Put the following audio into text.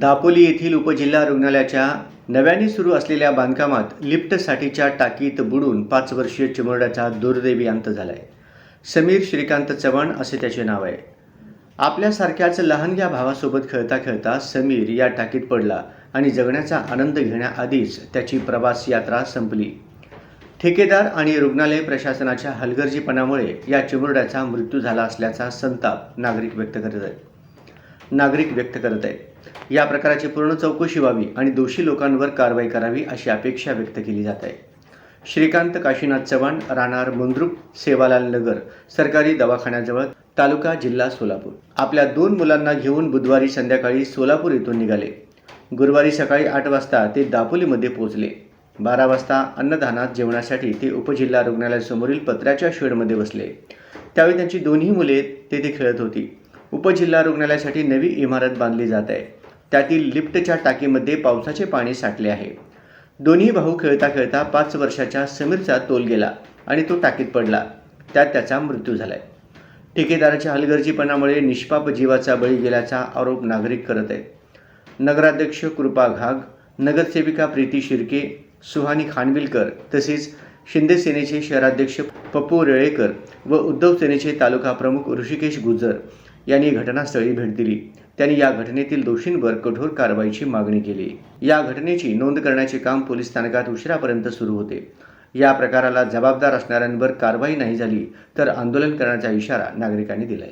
दापोली येथील उपजिल्हा रुग्णालयाच्या नव्याने सुरू असलेल्या बांधकामात लिफ्टसाठीच्या टाकीत बुडून पाच वर्षीय चिमुरड्याचा दुर्दैवी अंत झाला आहे समीर श्रीकांत चव्हाण असे त्याचे नाव आहे. आपल्यासारख्याच लहानग्या भावासोबत खेळता खेळता समीर या टाकीत पडला आणि जगण्याचा आनंद घेण्याआधीच त्याची प्रवास यात्रा संपली. ठेकेदार आणि रुग्णालय प्रशासनाच्या हलगर्जीपणामुळे या चिमुरड्याचा मृत्यू झाला असल्याचा संताप नागरिक व्यक्त करत आहेत. नागरिक व्यक्त करत आहेत. या प्रकाराची पूर्ण चौकशी व्हावी आणि दोषी लोकांवर कारवाई करावी अशी अपेक्षा व्यक्त केली जात आहे. श्रीकांत काशीनाथ चव्हाण राहणार मुंद्रुप सेवालाल नगर सरकारी दवाखान्याजवळ तालुका जिल्हा सोलापूर. आपल्या दोन मुलांना घेऊन बुधवारी संध्याकाळी सोलापूर येथून निघाले. गुरुवारी सकाळी आठ वाजता ते दापोलीमध्ये पोहोचले. बारा वाजता अन्नदानात जेवणासाठी ते उपजिल्हा रुग्णालयासमोरील पत्र्याच्या शेडमध्ये बसले. त्यावेळी त्यांची दोन्ही मुले तेथे खेळत होती. उपजिल्हा रुग्णालयासाठी नवी इमारत बांधली जात आहे. त्यातील लिफ्टच्या टाकीमध्ये पावसाचे पाणी साठले आहे. दोन्ही भाऊ खेळता खेळता पाच वर्षाच्या समीरचा तोल गेला आणि तो टाकीत पडला. त्यात त्याचा मृत्यू झालाय. ठेकेदाराच्या हलगर्जीपणामुळे निष्पाप जीवाचा बळी गेल्याचा आरोप नागरिक करत आहेत. नगराध्यक्ष कृपा घाग नगरसेविका प्रीती शिर्के सुहानी खानविलकर तसेच शिंदे सेनेचे शहराध्यक्ष पप्पू रेळेकर व उद्धव सेनेचे तालुका प्रमुख ऋषिकेश गुजर यांनी घटनास्थळी भेट दिली. त्यांनी या घटनेतील दोषींवर कठोर कारवाईची मागणी केली. या घटनेची नोंद करण्याचे काम पोलीस स्थानकात उशिरापर्यंत सुरू होते. या प्रकाराला जबाबदार असणाऱ्यांवर कारवाई नाही झाली तर आंदोलन करण्याचा इशारा नागरिकांनी दिलाय.